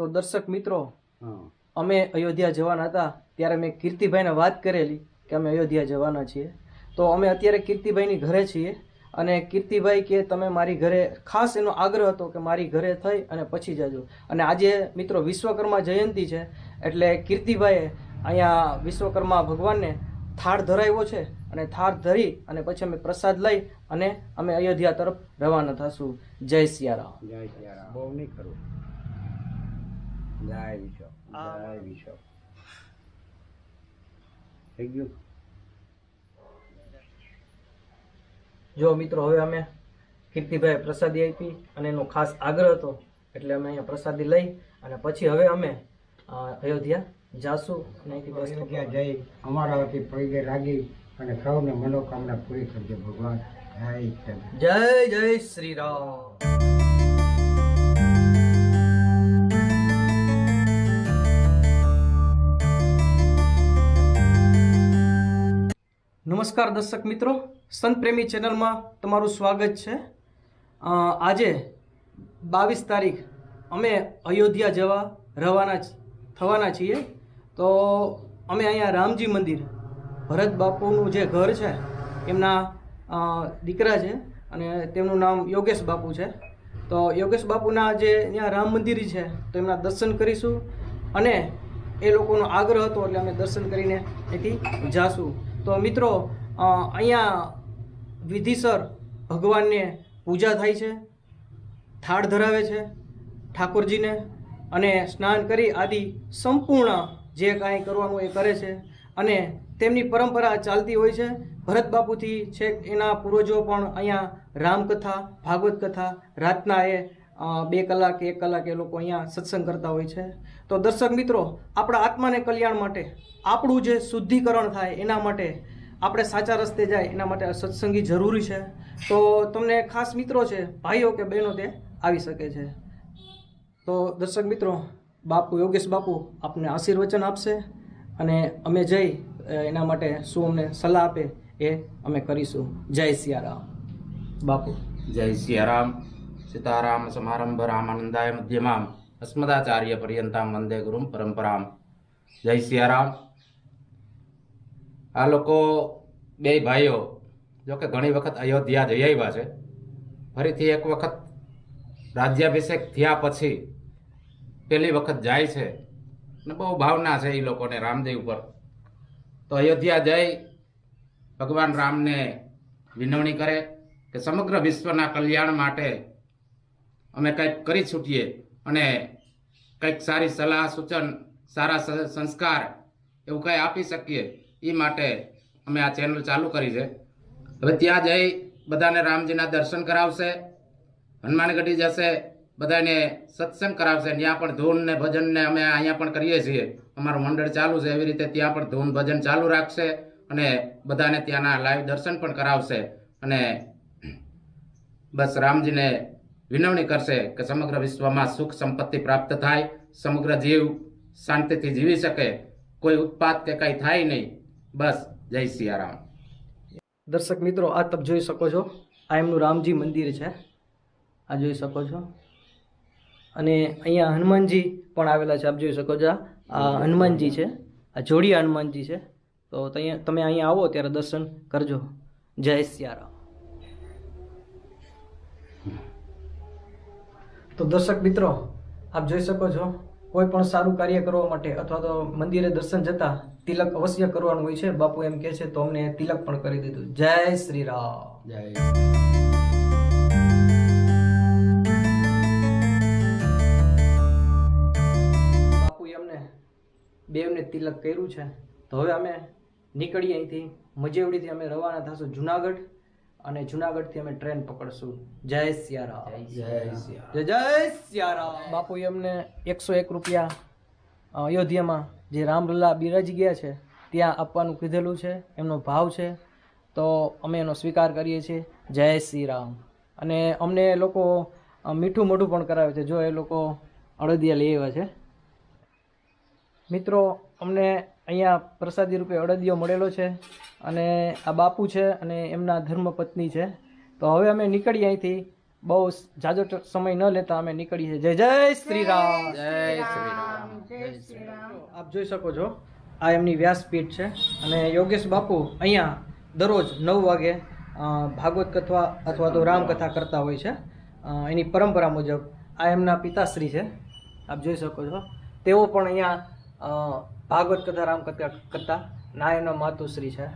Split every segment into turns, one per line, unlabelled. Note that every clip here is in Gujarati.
તો દર્શક મિત્રો અમે અયોધ્યા જવાના હતા ત્યારે મેં કીર્તિભાઈને વાત કરેલી કે અમે અયોધ્યા જવાના છીએ. તો અમે અત્યારે કીર્તિભાઈની ઘરે છીએ અને કીર્તિભાઈ કે તમે મારી ઘરે ખાસ એનો આગ્રહ હતો કે મારી ઘરે થઈ અને પછી જજો. અને આજે મિત્રો વિશ્વકર્મા જયંતિ છે એટલે કીર્તિભાઈએ અહીંયા વિશ્વકર્મા ભગવાનને થાળ ધરાવ્યો છે અને થાળ ધરી અને પછી અમે પ્રસાદ લઈ અને અમે અયોધ્યા તરફ રવાના થશું. જય સિયારામ.
જય સિયારામ. બહુ નહીં કરું જય વિશ્વ જય વિશ્વ થઈ ગયું
જો મિત્રો હવે અમે કીર્તિભાઈ પ્રસાદી આપી અને એનો ખાસ આગ્રહ હતો એટલે અમે અહીંયા પ્રસાદી લઈ અને પછી હવે અમે અયોધ્યા જાશું અને
અયોધ્યા જઈ અમારા વતી પૈગે લાગી અને સૌને મનોકામના પૂરી કરજો ભગવાન. જય
જય જય શ્રી રામ. નમસ્કાર દર્શક મિત્રો. સંત પ્રેમી ચેનલમાં તમારું સ્વાગત છે. આજે બાવીસ તારીખ અમે અયોધ્યા જવા રવાના થવાના છીએ. તો અમે અહીંયા રામજી મંદિર, ભરત બાપુનું જે ઘર છે, એમના દીકરા છે અને તેમનું નામ યોગેશ બાપુ છે. તો યોગેશ બાપુના જે અહીંયા રામ મંદિર છે, તો એમના દર્શન કરીશું અને એ લોકોનો આગ્રહ હતો એટલે અમે દર્શન કરીને એથી જાશું. તો મિત્રો અહીંયા વિધિસર ભગવાનને પૂજા થાય છે, થાળ ધરાવે છે ઠાકોરજીને અને સ્નાન કરી આદિ સંપૂર્ણ જે કાંઈ કરવાનું એ કરે છે અને તેમની પરંપરા ચાલતી હોય છે. ભરત બાપુથી છેક એના પૂર્વજો પણ અહીંયા રામકથા, ભાગવત કથા, રાતના એ બે કલાક, એક કલાક એ લોકો અહીંયા સત્સંગ કરતા હોય છે. તો દર્શક મિત્રો, આપણા આત્માને કલ્યાણ માટે, આપણું જે શુદ્ધિકરણ થાય એના માટે આપણે સાચા રસ્તે જાય, એના માટે સત્સંગી જરૂરી છે. તો તમને ખાસ મિત્રો છે, ભાઈઓ કે બહેનો તે આવી શકે છે. તો દર્શક મિત્રો, બાપુ, યોગેશ બાપુ આપને આશીર્વચન આપશે અને અમે જઈ એના માટે શું અમને સલાહ આપે એ અમે કરીશું. જય સિયારામ. બાપુ.
જય સિયારામ. સીતારામ સમારંભ રામાનંદાય મધ્યમામ અસ્મદાચાર્ય પર્યંતામ વંદે ગુરુમ પરંપરામ. જય સિયારામ. આ લોકો બે ભાઈઓ, જોકે ઘણી વખત અયોધ્યા જઈ આવ્યા છે. ફરીથી એક વખત રાજ્યાભિષેક થયા પછી પહેલી વખત જાય છે. ને બહુ ભાવના છે એ લોકોને રામદેવ ઉપર. તો અયોધ્યા જઈ ભગવાન રામને વિનવણી કરે કે સમગ્ર વિશ્વના કલ્યાણ માટે અમે કંઈક કરી છૂટીએ. અને કંઈક સારી સલાહ, સૂચન, સારા સંસ્કાર એવું કંઈ આપી શકીએ. એ માટે અમે આ ચેનલ ચાલુ કરી છે. હવે ત્યાં જઈ બધાને રામજીના દર્શન કરાવશે, હનુમાનગઢી જશે, બધાને સત્સંગ કરાવશે. ત્યાં પણ ધૂન ને ભજન ને અમે અહીંયા પણ કરીએ છીએ. અમારું મંડળ ચાલુ છે, એવી રીતે ત્યાં પણ ધૂન ભજન ચાલુ રાખશે અને બધાને ત્યાંના લાઈવ દર્શન પણ કરાવશે. અને બસ રામજીને વિનવણી કરશે કે સમગ્ર વિશ્વમાં સુખ સંપત્તિ પ્રાપ્ત થાય, સમગ્ર જીવ શાંતિથી જીવી શકે. કોઈ ઉત્પાત કે કંઈ થાય નહીં. બસ, જય સિયારામ.
દર્શક મિત્રો, આ તપ જોઈ શકો છો. આ એમનું રામજી મંદિર છે. આ જોઈ શકો છો. અને અહીંયા હનુમાનજી પણ આવેલા છે, આપ જોઈ શકો છો. આ હનુમાનજી છે. આ જોડિયા હનુમાનજી છે. તો તમે અહીંયા આવો, ત્યારે દર્શન કરજો. જય સિયારામ. તો દર્શક મિત્રો આપ જોઈ શકો છો કોઈ પણ સારું કાર્ય કરવા માટે અથવા તો મંદિરે દર્શન જતા તિલક અવશ્ય કરવાનું હોય છે. બાપુ એમ કહે છે તો અમને તિલક પણ કરી દીધું. જય શ્રી રામ.
જય.
બાપુએ અમને બેવને તિલક કર્યું છે. તો હવે અમે નીકળીએ અહીંથી. મજેવડીથી અમે રવાના થશું. જુનાગઢ અને જુનાગઢથી અમે ટ્રેન પકડશું. જય સિયારામ.
જય સિયા
જય જય સિયારામ. બાપુએ અમને એકસો એક રૂપિયા અયોધ્યામાં જે રામલલ્લા બિરાજી ગયા છે ત્યાં આપવાનું કીધેલું છે એમનો ભાવ છે. તો અમે એનો સ્વીકાર કરીએ છીએ. જય શ્રી રામ અને અમને એ લોકો મીઠું મોઢું પણ કરાવે છે. જો એ લોકો અડદિયા લઈ આવ્યા છે. મિત્રો અમને અહીંયા પ્રસાદી રૂપે અડદિયો મળેલો છે અને આ બાપુ છે અને એમના ધર્મપત્ની છે. તો હવે અમે નીકળીએ અહીંથી. બહુ જાજો સમય ન લેતા અમે નીકળીએ જય જય શ્રી રામ
જય શ્રી રામ
આપ જોઈ શકો છો આ એમની વ્યાસપીઠ છે અને યોગેશ બાપુ અહીંયા દરરોજ નવ વાગે ભાગવત કથા અથવા તો રામકથા કરતા હોય છે. એની પરંપરા મુજબ આ એમના પિતાશ્રી છે. આપ જોઈ શકો છો. તેઓ પણ અહીંયા ભાગવત કથા, રામ કથા ના એમના માતુશ્રી છે.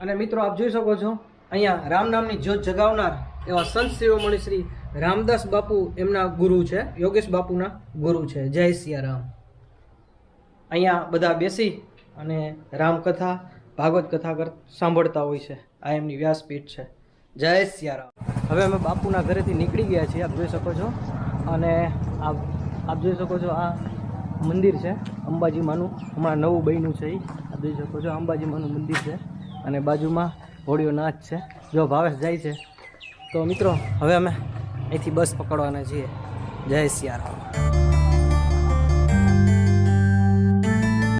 અને મિત્રો, આપ જોઈ શકો છો, અહીંયા રામ નામની જ્યોત જગાવનાર એવા સંત શિરોમણી શ્રી રામદાસ બાપુ એમના ગુરુ છે, યોગેશ બાપુના ગુરુ છે. જય સિયારામ અહીંયા બધા બેસી અને રામકથા ભાગવત કથા કર, સાંભળતા હોય છે. આ એમની વ્યાસપીઠ છે. જય સિયારામ હવે અમે બાપુના ઘરેથી નીકળી ગયા છીએ, આપ જોઈ શકો છો. અને આપ આપ જોઈ શકો છો આ મંદિર છે, અંબાજી માનું. હમણાં નવું બન્યું છે એ આ જોઈ શકો છો, અંબાજી માનું મંદિર છે. અને બાજુમાં હોળીઓ નાચ છે. જો ભાવેશ જાય છે. તો મિત્રો, હવે અમે અહીંથી બસ પકડવાના છીએ. જય સિયારામ.